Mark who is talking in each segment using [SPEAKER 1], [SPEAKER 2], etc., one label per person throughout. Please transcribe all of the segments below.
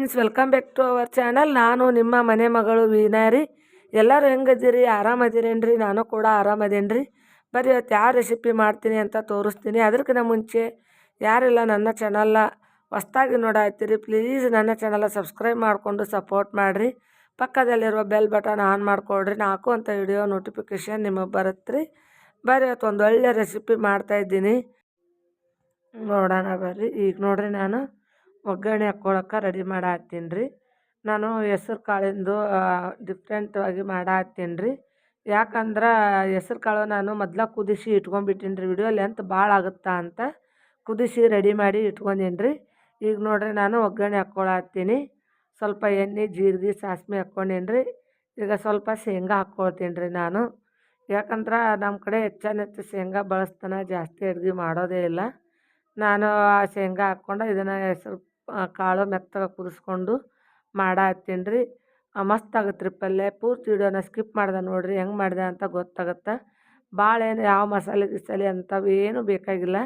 [SPEAKER 1] Friends welcome back to our channel ನಾನು ನಿಮ್ಮ ಮನೆ ಮಗಳು ವೀನಾರಿ ಎಲ್ಲರೂ ಹೆಂಗದಿರಿ? ಆರಾಮದಿರೇನ್ರಿ? ನಾನು ಕೂಡ ಆರಾಮದೇನ್ರಿ. ಬರೀ ಇವತ್ತು ಯಾವ ರೆಸಿಪಿ ಮಾಡ್ತೀನಿ ಅಂತ ತೋರಿಸ್ತೀನಿ. ಅದಕ್ಕಿಂತ ಮುಂಚೆ, ಯಾರೆಲ್ಲ ನನ್ನ ಚಾನಲ್ನ ಹೊಸ್ದಾಗಿ ನೋಡಾಯ್ತೀರಿ ಪ್ಲೀಸ್ ನನ್ನ ಚಾನಲ್ನ ಸಬ್ಸ್ಕ್ರೈಬ್ ಮಾಡಿಕೊಂಡು ಸಪೋರ್ಟ್ ಮಾಡಿರಿ. ಪಕ್ಕದಲ್ಲಿರುವ ಬೆಲ್ ಬಟನ್ ಆನ್ ಮಾಡಿಕೊಡ್ರಿ ನಾಲ್ಕು ಅಂತ ವಿಡಿಯೋ ನೋಟಿಫಿಕೇಷನ್ ನಿಮಗೆ ಬರುತ್ತೆ ರೀ ಬರೀ ಇವತ್ತು ಒಂದು ಒಳ್ಳೆ ರೆಸಿಪಿ ಮಾಡ್ತಾಯಿದ್ದೀನಿ ನೋಡೋಣ ಬರ್ರಿ. ಈಗ ನೋಡ್ರಿ ನಾನು. ಒಗ್ಗರಣೆ ಹಾಕ್ಕೊಳಕ್ಕೆ ರೆಡಿ ಮಾಡಾತ್ತೀನಿ ರೀ ನಾನು ಹೆಸ್ರು ಕಾಳಿಂದು ಡಿಫ್ರೆಂಟಾಗಿ ಮಾಡಾತ್ತೀನಿ ರೀ ಯಾಕಂದ್ರೆ ಹೆಸ್ರು ಕಾಳು ನಾನು ಮೊದ್ಲ ಕುದಿಸಿ ಇಟ್ಕೊಂಡ್ಬಿಟ್ಟಿನಿ ರೀ ವಿಡಿಯೋ ಲೆಂತ್ ಭಾಳ ಆಗುತ್ತಾ ಅಂತ ಕುದಿಸಿ ರೆಡಿ ಮಾಡಿ ಇಟ್ಕೊಂಡೀನಿ ರೀ ಈಗ ನೋಡಿರಿ ನಾನು ಒಗ್ಗರಣೆ ಹಾಕ್ಕೊಳತ್ತೀನಿ ಸ್ವಲ್ಪ ಎಣ್ಣೆ, ಜೀರಿಗೆ, ಸಾಸ್ಮೆ ಹಾಕ್ಕೊಂಡೀನಿ ರೀ ಈಗ ಸ್ವಲ್ಪ ಶೇಂಗಾ ಹಾಕ್ಕೊಳ್ತೀನಿ ರೀ ನಾನು. ಯಾಕಂದ್ರೆ ನಮ್ಮ ಕಡೆ ಹೆಚ್ಚಾನೆಚ್ಚು ಶೇಂಗಾ ಬಳಸ್ತಾನೆ, ಜಾಸ್ತಿ ಅಡುಗೆ ಮಾಡೋದೇ ಇಲ್ಲ. ನಾನು ಆ ಶೇಂಗಾ ಹಾಕ್ಕೊಂಡು ಇದನ್ನು ಹೆಸ್ರು ಕಾಳು ಮೆತ್ತಗೆ ಕುದಿಸ್ಕೊಂಡು ಮಾಡಾತ್ತೀನಿ ರೀ ಮಸ್ತ್ ಆಗುತ್ತೆ ರೀ ಪಲ್ಯ. ಪೂರ್ತಿ ವಿಡಿಯೋನ ಸ್ಕಿಪ್ ಮಾಡ್ದೆ ನೋಡಿರಿ, ಹೆಂಗೆ ಮಾಡಿದೆ ಅಂತ ಗೊತ್ತಾಗುತ್ತೆ. ಭಾಳ ಏನು ಯಾವ ಮಸಾಲೆ ಗಿಸಾಲೆ ಅಂಥವು ಏನೂ ಬೇಕಾಗಿಲ್ಲ.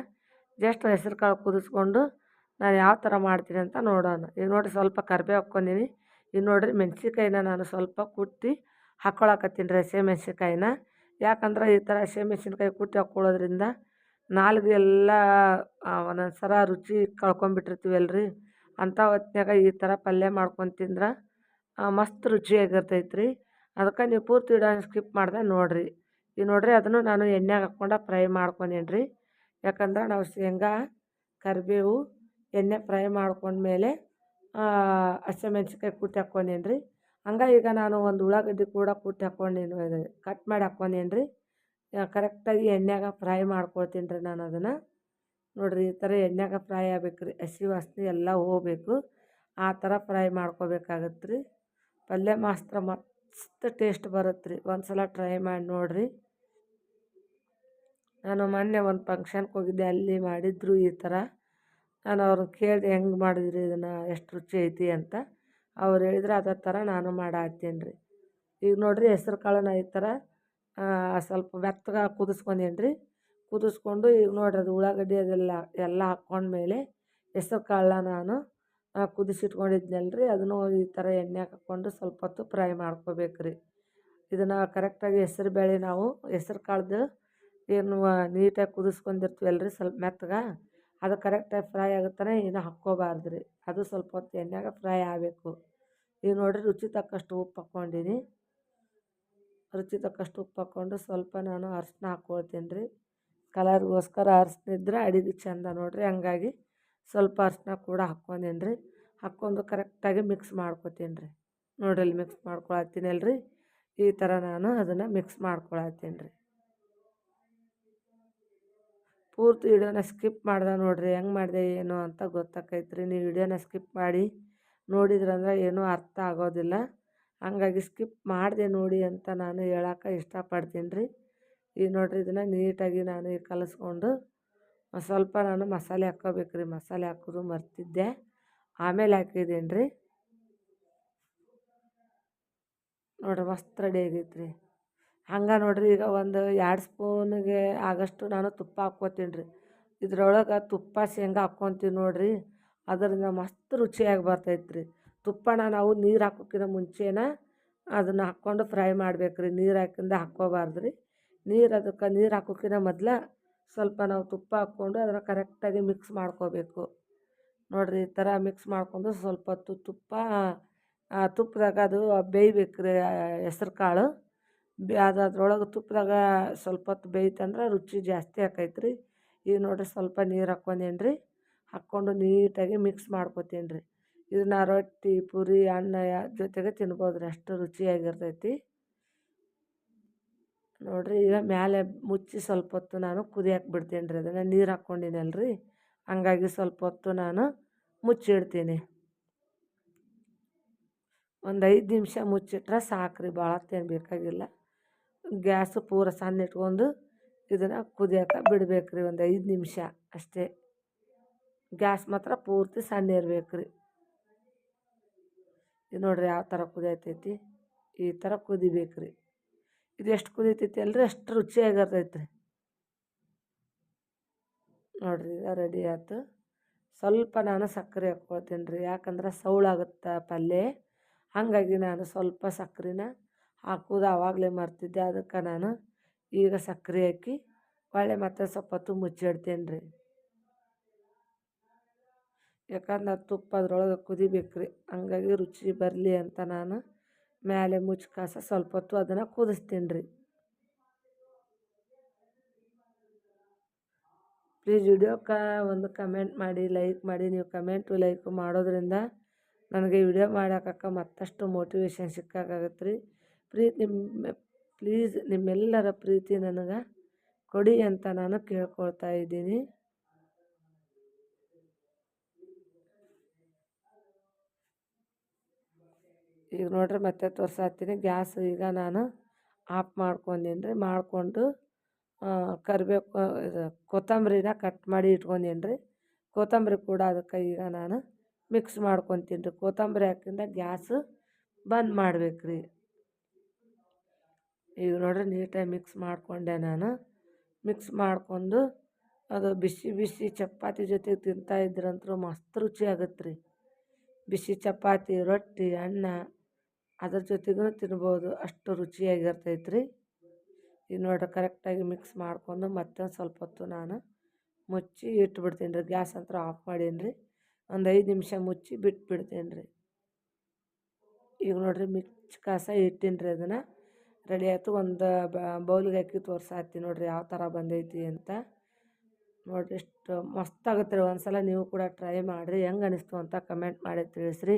[SPEAKER 1] ಜಸ್ಟ್ ಹೆಸ್ರು ಕಾಳು ಕುದಿಸ್ಕೊಂಡು ನಾನು ಯಾವ ಥರ ಮಾಡ್ತೀನಿ ಅಂತ ನೋಡೋಣ. ಈಗ ನೋಡಿರಿ ಸ್ವಲ್ಪ ಕರಿಬೇವು ಹಾಕ್ಕೊಂಡೀನಿ. ಈಗ ನೋಡಿರಿ ಮೆಣ್ಸಿನ್ಕಾಯಿನ ನಾನು ಸ್ವಲ್ಪ ಕುಟ್ಟಿ ಹಾಕ್ಕೊಳಕತ್ತೀನಿ ರೀ ಹಸಿ ಯಾಕಂದ್ರೆ ಈ ಥರ ಹಸಿ ಮೆಣ್ಸಿನ್ಕಾಯಿ ಕುಟ್ಟಿ ಹಾಕ್ಕೊಳ್ಳೋದ್ರಿಂದ ನಾಲ್ಗೆ ಎಲ್ಲ ಒಂದೊಂದು ಸಲ ರುಚಿ ಕಳ್ಕೊಂಬಿಟ್ಟಿರ್ತೀವಲ್ರಿ. ಅಂಥ ಹೊತ್ನ್ಯಾಗ ಈ ಥರ ಪಲ್ಯ ಮಾಡ್ಕೊಂಡು ತಿಂದ್ರೆ ಮಸ್ತ್ ರುಚಿಯಾಗಿರ್ತೈತೆ ರೀ ಅದಕ್ಕೆ ನೀವು ಪೂರ್ತಿ ವಿಡಿಯೋನ ಸ್ಕಿಪ್ ಮಾಡ್ದೆ ನೋಡಿರಿ. ಈಗ ನೋಡಿರಿ ಅದನ್ನು ನಾನು ಎಣ್ಣೆಗೆ ಹಾಕ್ಕೊಂಡು ಫ್ರೈ ಮಾಡ್ಕೊಂಡೇನಿ ರೀ ಯಾಕಂದ್ರೆ ನಾವು ಶೇಂಗಾ, ಕರಿಬೇವು, ಎಣ್ಣೆ ಫ್ರೈ ಮಾಡ್ಕೊಂಡ್ಮೇಲೆ ಹಸಿಮೆಣ್ಸಿನ್ಕಾಯಿ ಕುಟ್ಟಿ ಹಾಕ್ಕೊಂಡೇನಿ ರೀ ಹಂಗೆ ಈಗ ನಾನು ಒಂದು ಉಳ್ಳಾಗಡ್ಡಿ ಕೂಡ ಕುಟ್ಟಿ ಹಾಕ್ಕೊಂಡೇನು ಕಟ್ ಮಾಡಿ ಹಾಕ್ಕೊಂಡೇನಿ ರೀ ಕರೆಕ್ಟಾಗಿ ಎಣ್ಣೆಗೆ ಫ್ರೈ ಮಾಡ್ಕೊಳ್ತೀನಿ ರೀ ನಾನು ಅದನ್ನು. ನೋಡಿರಿ ಈ ಥರ ಎಣ್ಣೆಗೆ ಫ್ರೈ ಆಗ್ಬೇಕು ರೀ ಹಸಿ ವಾಸನೆ ಎಲ್ಲ ಹೋಗ್ಬೇಕು. ಆ ಥರ ಫ್ರೈ ಮಾಡ್ಕೋಬೇಕಾಗತ್ತೆ ರೀ ಪಲ್ಯ ಮಾಸ್ತ್ರ ಮಸ್ತ್ ಟೇಸ್ಟ್ ಬರುತ್ತೆ ರೀ ಒಂದು ಸಲ ಟ್ರೈ ಮಾಡಿ ನೋಡಿರಿ. ನಾನು ಮೊನ್ನೆ ಒಂದು ಫಂಕ್ಷನ್ಗೆ ಹೋಗಿದ್ದೆ, ಅಲ್ಲಿ ಮಾಡಿದ್ರು ಈ ಥರ. ನಾನು ಅವ್ರನ್ನ ಕೇಳಿದೆ, ಹೆಂಗೆ ಮಾಡಿದ್ರಿ ಇದನ್ನು? ಎಷ್ಟು ರುಚಿ ಐತಿ? ಅಂತ. ಅವ್ರು ಹೇಳಿದ್ರೆ ಅದರ ಥರ ನಾನು ಮಾಡಾತ್ತೀನಿ ರೀ ಈಗ ನೋಡಿರಿ ಹೆಸ್ರು ಕಾಳನ್ನ ಈ ಥರ ಸ್ವಲ್ಪ ಮೆತ್ತಗೆ ಕುದಿಸ್ಕೊಂಡೇನ್ರಿ. ಕುದಿಸ್ಕೊಂಡು ಈಗ ನೋಡ್ರಿ ಅದು ಉಳ್ಳಾಗಡ್ಡಿ ಅದೆಲ್ಲ, ಎಲ್ಲ ಹಾಕ್ಕೊಂಡ್ಮೇಲೆ ಹೆಸ್ರು ಕಾಳನ್ನ ನಾನು ಕುದಿಸಿಟ್ಕೊಂಡಿದ್ನಲ್ಲ ರೀ ಅದನ್ನು ಈ ಥರ ಎಣ್ಣೆ ಹಾಕ್ಕೊಂಡು ಸ್ವಲ್ಪ ಹೊತ್ತು ಫ್ರೈ ಮಾಡ್ಕೋಬೇಕು ರೀ ಇದನ್ನು ಕರೆಕ್ಟಾಗಿ ಹೆಸರು ಬೇಳೆ ನಾವು, ಹೆಸ್ರು ಕಾಳ್ದು ಏನು ನೀಟಾಗಿ ಕುದಿಸ್ಕೊಂಡಿರ್ತೀವಲ್ಲ ರೀ ಸ್ವಲ್ಪ ಮೆತ್ತಗೆ, ಅದು ಕರೆಕ್ಟಾಗಿ ಫ್ರೈ ಆಗುತ್ತಾನೆ ಏನು ಹಾಕ್ಕೋಬಾರ್ದು ರೀ ಅದು ಸ್ವಲ್ಪ ಹೊತ್ತು ಎಣ್ಣೆಗೆ ಫ್ರೈ ಆಗಬೇಕು. ಈಗ ನೋಡಿರಿ ರುಚಿ ತಕ್ಕಷ್ಟು ಉಪ್ಪು ಹಾಕ್ಕೊಂಡಿನಿ. ರುಚಿ ತಕ್ಕಷ್ಟು ಉಪ್ಪು ಹಾಕ್ಕೊಂಡು ಸ್ವಲ್ಪ ನಾನು ಅರಿಶಿನ ಹಾಕ್ಕೊಳ್ತೀನಿ ರೀ ಕಲರ್ಗೋಸ್ಕರ ಅರ್ಸ್ನಿದ್ರೆ ಅಡಿದು ಚೆಂದ ನೋಡಿರಿ. ಹಂಗಾಗಿ ಸ್ವಲ್ಪ ಅರ್ಶಿನ ಕೂಡ ಹಾಕ್ಕೊಂಡೀನಿ ರೀ ಹಾಕ್ಕೊಂಡು ಕರೆಕ್ಟಾಗಿ ಮಿಕ್ಸ್ ಮಾಡ್ಕೊತೀನಿ ರೀ ನೋಡ್ರಿ ಇಲ್ಲಿ ಮಿಕ್ಸ್ ಮಾಡ್ಕೊಳತ್ತೀನಲ್ರಿ? ಈ ಥರ ನಾನು ಅದನ್ನು ಮಿಕ್ಸ್ ಮಾಡ್ಕೊಳತ್ತೀನಿ ರೀ ಪೂರ್ತಿ ವಿಡಿಯೋನ ಸ್ಕಿಪ್ ಮಾಡ್ದೆ ನೋಡಿರಿ. ಹೆಂಗೆ ಮಾಡಿದೆ, ಏನು ಅಂತ ಗೊತ್ತಾಕೈತೆ ರೀ ನೀವು ವಿಡಿಯೋನ ಸ್ಕಿಪ್ ಮಾಡಿ ನೋಡಿದ್ರಂದ್ರೆ ಏನೂ ಅರ್ಥ ಆಗೋದಿಲ್ಲ. ಹಂಗಾಗಿ ಸ್ಕಿಪ್ ಮಾಡಿದೆ ನೋಡಿ ಅಂತ ನಾನು ಹೇಳಕ್ಕೆ ಇಷ್ಟಪಡ್ತೀನಿ ರೀ ಈಗ ನೋಡಿರಿ ಇದನ್ನು ನೀಟಾಗಿ ನಾನು ಕಲಿಸ್ಕೊಂಡು ಸ್ವಲ್ಪ ನಾನು ಮಸಾಲೆ ಹಾಕ್ಕೋಬೇಕು ರೀ. ಮಸಾಲೆ ಹಾಕೋದು ಮರ್ತಿದ್ದೆ. ಆಮೇಲೆ ಹಾಕಿದ್ದೀನಿ ರೀ. ನೋಡಿರಿ ಮಸ್ತ್ ರೆಡಿ ಆಗೈತೆ ರೀ. ಹಂಗೆ ನೋಡಿರಿ ಈಗ ಒಂದು ಎರಡು ಸ್ಪೂನಿಗೆ ಆಗಷ್ಟು ನಾನು ತುಪ್ಪ ಹಾಕ್ಕೋತೀನಿ ರೀ. ಇದ್ರೊಳಗೆ ತುಪ್ಪ, ಶೇಂಗಾ ಹಾಕ್ಕೊತೀವಿ ನೋಡಿರಿ. ಅದರಿಂದ ಮಸ್ತ್ ರುಚಿಯಾಗಿ ಬರ್ತೈತೆ ರೀ. ತುಪ್ಪನ ನಾವು ನೀರು ಹಾಕೋಕ್ಕಿಂತ ಮುಂಚೆನೇ ಅದನ್ನು ಹಾಕ್ಕೊಂಡು ಫ್ರೈ ಮಾಡ್ಬೇಕು ರೀ ನೀರು ಹಾಕಿಂದ ಹಾಕ್ಕೋಬಾರ್ದು ರೀ. ನೀರು ಅದಕ್ಕೆ ನೀರು ಹಾಕೋಕ್ಕಿಂತ ಮೊದ್ಲು ಸ್ವಲ್ಪ ನಾವು ತುಪ್ಪ ಹಾಕ್ಕೊಂಡು ಅದನ್ನು ಕರೆಕ್ಟಾಗಿ ಮಿಕ್ಸ್ ಮಾಡ್ಕೋಬೇಕು. ನೋಡಿರಿ ಈ ಥರ ಮಿಕ್ಸ್ ಮಾಡಿಕೊಂಡು ಸ್ವಲ್ಪ ಹೊತ್ತು ತುಪ್ಪ ತುಪ್ಪದಾಗ ಅದು ಬೇಯ್ಬೇಕು ರೀ ಹೆಸ್ರು ಕಾಳು. ಅದು ಅದ್ರೊಳಗೆ ತುಪ್ಪದಾಗ ಸ್ವಲ್ಪ ಹೊತ್ತು ಬೇಯ್ತಂದ್ರೆ ರುಚಿ ಜಾಸ್ತಿ ಆಕೈತೆ ರೀ ಈಗ ನೋಡಿರಿ ಸ್ವಲ್ಪ ನೀರು ಹಾಕ್ಕೊಂಡೇನ್ರಿ. ಹಾಕ್ಕೊಂಡು ನೀಟಾಗಿ ಮಿಕ್ಸ್ ಮಾಡ್ಕೊತೀನಿ ರೀ ಇದನ್ನ ರೊಟ್ಟಿ, ಪೂರಿ, ಅನ್ನ ಜೊತೆಗೆ ತಿನ್ಬೋದು ರೀ ಅಷ್ಟು ರುಚಿಯಾಗಿರ್ತೈತಿ. ನೋಡಿರಿ ಈಗ ಮೇಲೆ ಮುಚ್ಚಿ ಸ್ವಲ್ಪ ಹೊತ್ತು ನಾನು ಕುದಿಯಕ್ಕೆ ಬಿಡ್ತೀನಿ ರೀ ಅದನ್ನು. ನೀರು ಹಾಕ್ಕೊಂಡಿನಲ್ಲ ರೀ ಹಂಗಾಗಿ ಸ್ವಲ್ಪ ಹೊತ್ತು ನಾನು ಮುಚ್ಚಿಡ್ತೀನಿ. ಒಂದು ಐದು ನಿಮಿಷ ಮುಚ್ಚಿಟ್ರೆ ಸಾಕು ರೀ ಭಾಳ ಹೊತ್ತೇನು ಬೇಕಾಗಿಲ್ಲ. ಗ್ಯಾಸು ಪೂರ ಸಣ್ಣ ಇಟ್ಕೊಂಡು ಇದನ್ನು ಕುದಿಯೋಕೆ ಬಿಡ್ಬೇಕು ರೀ ಒಂದು ಐದು ನಿಮಿಷ ಅಷ್ಟೇ. ಗ್ಯಾಸ್ ಮಾತ್ರ ಪೂರ್ತಿ ಸಣ್ಣ ಇರ್ಬೇಕು ರೀ ಇದು ನೋಡಿರಿ ಯಾವ ಥರ ಕುದಿಯತೈತಿ. ಈ ಥರ ಕುದಿಬೇಕು ರೀ ಇದು ಎಷ್ಟು ಕುದೀತೈತಿ ಅಲ್ರಿ? ಅಷ್ಟು ರುಚಿಯಾಗಿರ್ತೈತೆ ರೀ ನೋಡಿರಿ ಈಗ ರೆಡಿ ಆಯ್ತು ಸ್ವಲ್ಪ ನಾನು ಸಕ್ಕರೆ ಹಾಕ್ಕೊಳ್ತೀನಿ ರೀ ಯಾಕಂದ್ರೆ ಸೌಳಾಗುತ್ತೆ ಪಲ್ಯ? ಹಾಗಾಗಿ ನಾನು ಸ್ವಲ್ಪ ಸಕ್ಕರೆನ ಹಾಕೋದು ಆವಾಗಲೇ ಮರ್ತಿದ್ದೆ. ಅದಕ್ಕೆ ನಾನು ಈಗ ಸಕ್ಕರೆ ಹಾಕಿ ಒಳ್ಳೆ ಮತ್ತೆ ಸ್ವಲ್ಪ ಹೊತ್ತು ಮುಚ್ಚಿಡ್ತೀನಿ ರೀ ಯಾಕಂದ್ರೆ ತುಪ್ಪ ಅದ್ರೊಳಗೆ ಕುದಿಬೇಕು ರೀ ಹಂಗಾಗಿ ರುಚಿ ಬರಲಿ ಅಂತ ನಾನು ಮೇಲೆ ಮುಚ್ಚಿ ಕಾಸ ಸ್ವಲ್ಪ ಹೊತ್ತು ಅದನ್ನು ಕುದಿಸ್ತೀನಿ ರೀ ಪ್ಲೀಸ್ ವಿಡಿಯೋಕ್ಕೆ ಒಂದು ಕಮೆಂಟ್ ಮಾಡಿ ಲೈಕ್ ಮಾಡಿ, ನೀವು ಕಮೆಂಟು ಲೈಕ್ ಮಾಡೋದ್ರಿಂದ ನನಗೆ ವಿಡಿಯೋ ಮಾಡೋಕ್ಕ ಮತ್ತಷ್ಟು ಮೋಟಿವೇಶನ್ ಸಿಕ್ಕಾಗತ್ತೆ ರೀ ಪ್ರೀತಿ ನಿಮ್ಮ ಪ್ಲೀಸ್ ನಿಮ್ಮೆಲ್ಲರ ಪ್ರೀತಿ ನನಗೆ ಕೊಡಿ ಅಂತ ನಾನು ಕೇಳ್ಕೊಳ್ತಾ ಇದ್ದೀನಿ. ಈಗ ನೋಡ್ರಿ ಮತ್ತೆ ತೋರ್ಸಾತೀನಿ ಗ್ಯಾಸ್ ಈಗ ನಾನು ಆಫ್ ಮಾಡ್ಕೊಂಡೀನಿ ರೀ ಮಾಡಿಕೊಂಡು ಕರಿಬೇಕು ಇದು ಕೊತ್ತಂಬರಿನ ಕಟ್ ಮಾಡಿ ಇಟ್ಕೊಂಡೀನಿ ರೀ ಕೊತ್ತಂಬರಿ ಕೂಡ ಅದಕ್ಕೆ ಈಗ ನಾನು ಮಿಕ್ಸ್ ಮಾಡ್ಕೊತೀನಿ. ರೀ ಕೊತ್ತಂಬರಿ ಹಾಕಿಂದ ಗ್ಯಾಸ್ ಬಂದ್ ಮಾಡ್ಬೇಕು ರೀ ಈಗ ನೋಡ್ರಿ ನೀಟಾಗಿ ಮಿಕ್ಸ್ ಮಾಡಿಕೊಂಡೆ ನಾನು. ಮಿಕ್ಸ್ ಮಾಡಿಕೊಂಡು ಅದು ಬಿಸಿ ಬಿಸಿ ಚಪಾತಿ ಜೊತೆಗೆ ತಿಂತಾ ಇದ್ರಂತೂ ಮಸ್ತ್ ರುಚಿ ಆಗುತ್ತೆ ರೀ ಬಿಸಿ ಚಪಾತಿ, ರೊಟ್ಟಿ, ಅನ್ನ. ಅದ್ರ ಜೊತೆಗೂ ತಿನ್ಬೋದು. ಅಷ್ಟು ರುಚಿಯಾಗಿರ್ತೈತೆ ರೀ ಈಗ ನೋಡ್ರಿ ಕರೆಕ್ಟಾಗಿ ಮಿಕ್ಸ್ ಮಾಡಿಕೊಂಡು ಮತ್ತೆ ಸ್ವಲ್ಪ ಹೊತ್ತು ನಾನು ಮುಚ್ಚಿ ಇಟ್ಬಿಡ್ತೀನಿ ರೀ ಗ್ಯಾಸ್ ಅಂತೂ ಆಫ್ ಮಾಡೀನಿ ರೀ ಒಂದು ಐದು ನಿಮಿಷ ಮುಚ್ಚಿ ಬಿಟ್ಬಿಡ್ತೀನಿ ರೀ ಈಗ ನೋಡಿರಿ, ಮಿಕ್ಸ್ ಕಾಸ ಇಟ್ಟೀನಿ ರೀ ಅದನ್ನು. ರೆಡಿ ಆಯಿತು. ಒಂದು ಬೌಲ್ಗೆ ಹಾಕಿ ತೋರ್ಸಾತ್ತೀನಿ ನೋಡಿರಿ, ಯಾವ ಥರ ಬಂದೈತಿ ಅಂತ. ನೋಡಿರಿ, ಎಷ್ಟು ಮಸ್ತ್ ಆಗುತ್ತೆ ರೀ. ಒಂದು ಸಲ ನೀವು ಕೂಡ ಟ್ರೈ ಮಾಡಿರಿ. ಹೆಂಗೆ ಅನಿಸ್ತು ಅಂತ ಕಮೆಂಟ್ ಮಾಡಿ ತಿಳಿಸ್ರಿ.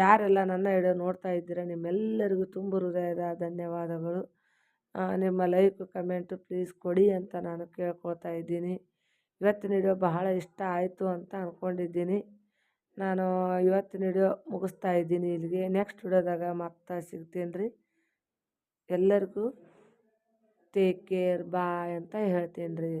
[SPEAKER 1] ಯಾರೆಲ್ಲ ನನ್ನ ವಿಡಿಯೋ ನೋಡ್ತಾ ಇದ್ದೀರ, ನಿಮ್ಮೆಲ್ಲರಿಗೂ ತುಂಬ ಹೃದಯದ ಧನ್ಯವಾದಗಳು. ನಿಮ್ಮ ಲೈಕ್, ಕಮೆಂಟು ಪ್ಲೀಸ್ ಕೊಡಿ ಅಂತ ನಾನು ಕೇಳ್ಕೊಳ್ತಾ ಇದ್ದೀನಿ. ಇವತ್ತಿನ ವಿಡಿಯೋ ಬಹಳ ಇಷ್ಟ ಆಯಿತು ಅಂತ ಅಂದ್ಕೊಂಡಿದ್ದೀನಿ ನಾನು ಇವತ್ತಿನ ವಿಡಿಯೋ ಮುಗಿಸ್ತಾ ಇದ್ದೀನಿ ಇಲ್ಲಿಗೆ. ನೆಕ್ಸ್ಟ್ ವಿಡಿಯೋದಾಗ ಮತ್ತೆ ಸಿಗ್ತೀನಿ ರೀ. ಎಲ್ಲರಿಗೂ ಟೇಕ್ ಕೇರ್ ಬಾಯ್ ಅಂತ ಹೇಳ್ತೀನಿ ರೀ.